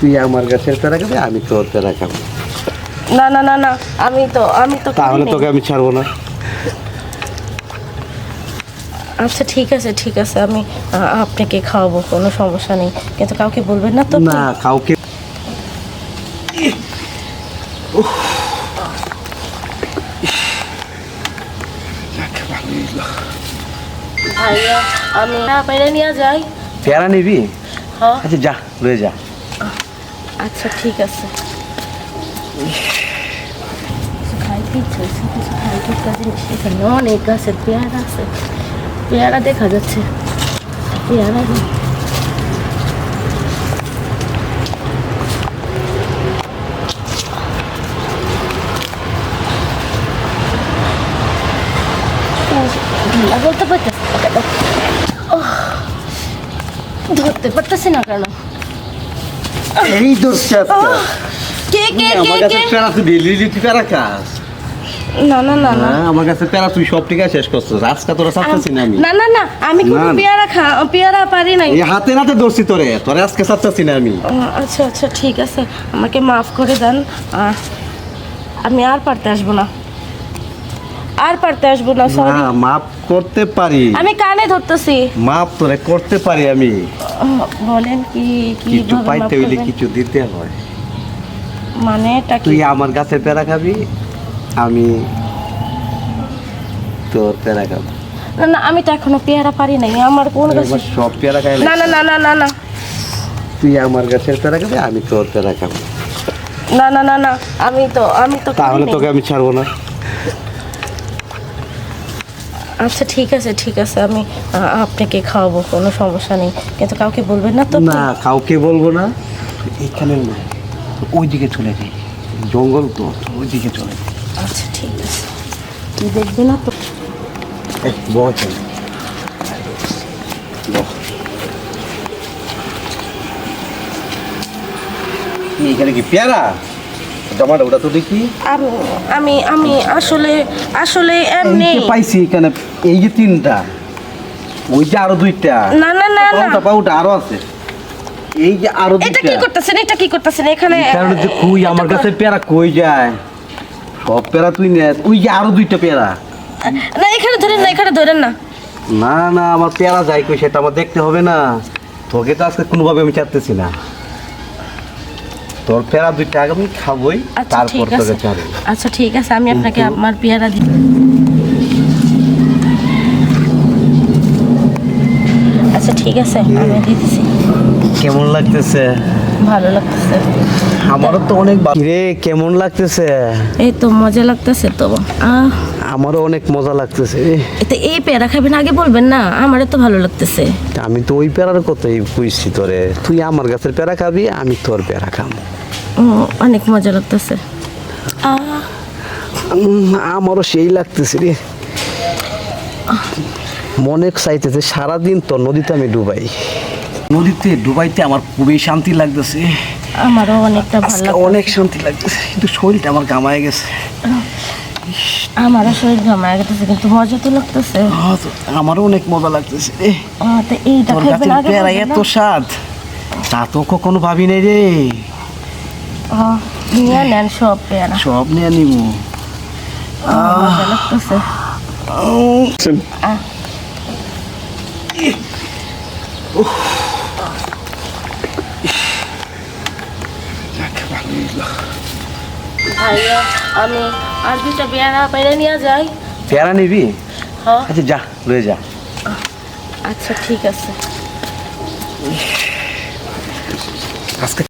তুই আমার গাছের পেড়া খাবি আমি তোর পেড়া খাব। না না না না আমি তো আমি তো তাহলে তোকে আমি ছাড়বো না। আচ্ছা ঠিক আছে ঠিক আছে আমি আপনাকে খাওয়াবো কোনো সমস্যা নেই। কিন্তু কাউকে বলবেন না তো না কাউকে ভাইয়া আমি না বাইরে নিয়ে যাই। পেয়ারা নিবি? হ্যাঁ। আচ্ছা যা লয়ে যা। আচ্ছা ঠিক আছে। এখানে অনেক গাছের পেয়ারা আছে। পেয়ারা দেখা যাচ্ছে। পেয়ারা বলতে পারতেছি ধরতে পারতেছি না কেন? এই দোষটা কে কে কে আমার কাছে কে? পেয়ারা তুই ডেলি পেয়ারা খাস না না না না। হ্যাঁ, আমার কাছে পেয়ারা তুই সব টিকা শেষ করছিস। আজকে তোরা চাচ্ছিস না আমি। না না না আমি কোনো। পেয়ারা খা পেয়ারা পারি নাই। এই হাতে নাতে ধরছি তোরে তোরে আজকে না আমি। আচ্ছা আচ্ছা ঠিক আছে। আমাকে মাফ করে দেন। আমি আর পারতে আসব না। আর পারতে আসব না সরি না মাপ করতে পারি। আমি কানে ধরতেছি। মাপ তোরে করতে পারি আমি। বলেন কি কি কিছু পাইতে হইলে কিছু দিতে হয়। মানে এটা কি? তুই আমার কাছে পেয়ারা খাবি আমি তোর পেয়ারা খাব। না না আমি তো এখনও পেয়ারা পারি নাই আমার কোন গাছে? এবার সব পেয়ারা খাই না না না না না না। তুই আমার গাছের পেয়ারা খাবি আমি তোর পেয়ারা খাব। না না না না আমি তো আমি তো তাহলে তোকে আমি ছাড়বো না। আচ্ছা ঠিক আছে ঠিক আছে আমি আপনাকে খাওয়াবো কোনো সমস্যা নেই। কিন্তু কাউকে বলবেন না তো না কাউকে বলব না। এখানে না ওইদিকে চলে যাই। জঙ্গল তো ওইদিকে চলে যাই। আচ্ছা ঠিক আছে। তুই দেখবি না তো? চল। এইখানে কি পেয়ারা? জমাটা ওটা তো দেখি। আমি আমি আমি আসলে আসলে এমনি পাইছি এখানে এই যে তিনটা ওই যে আরও দুইটা। না না না না। পাউটা পাউটা আরও আছে। এই যে আরও এটা কি দুইটা করতেছেন? এটা কি করতেছেন? এখানে কারণে যে কই আমার কাছে পেয়ারা কই যায়? সব পেয়ারা তুই নে। ওই যে আরও দুইটা পেয়ারা না এখানে ধরেন না এখানে ধরেন না। না না আমার পেয়ারা যাই কই সেটা আমার দেখতে হবে না। তোকে তো আজকে কোনোভাবে আমি চাচ্তেছি না। তোর পেয়ারা দুইটা আগে আমি খাবোই আচ্ছা তারপর তোকে ছাড়বো আচ্ছা ঠিক আছে আমি আপনাকে আমার পেয়ারা দিই আচ্ছা ঠিক আছে আমি দিতেছি। কেমন লাগতেছে? ভালো লাগতেছে। আমারও তো অনেক রে কেমন লাগতেছে? এই তো মজা লাগতেছে তো। আমারও অনেক মজা লাগতেছে। এতে এই পেয়ারা খাবেন আগে বলবেন না আমারও তো ভালো লাগতেছে। আমি তো ওই পেয়ারার কথাই বুঝছি তোরে। তুই আমার গাছের পেয়ারা খাবি আমি তোর পেয়ারা খাব। অনেক মজা লাগতেছে। আমারও সেই লাগতেছে রে। মনে চাইতেছে সারাদিন তো নদীতে আমি ডুবাই। নদীতে ডুবাইতে আমার খুবই শান্তি লাগতেছে। আমারও অনেকটা ভালো লাগছে অনেক শান্তি লাগতেছে কিন্তু শরীরটা আমার গামায় গেছে। আমারও শরীর ঘামায় গেছে কিন্তু মজা তো লাগতেছে। আমারও অনেক মজা লাগতেছে। রে তো এইটা খাবেন আগে এত স্বাদ তা তো কখনো ভাবি নাই রে। নিয়ে নেন সব পেয়ারা সব নিয়ে নিব আমি আর দুটা পেয়ারা পেরে নিয়ে যাই। পেয়ারা নিবি? হ্যাঁ। আচ্ছা যা লয়ে যা। আচ্ছা ঠিক আছে। আজকে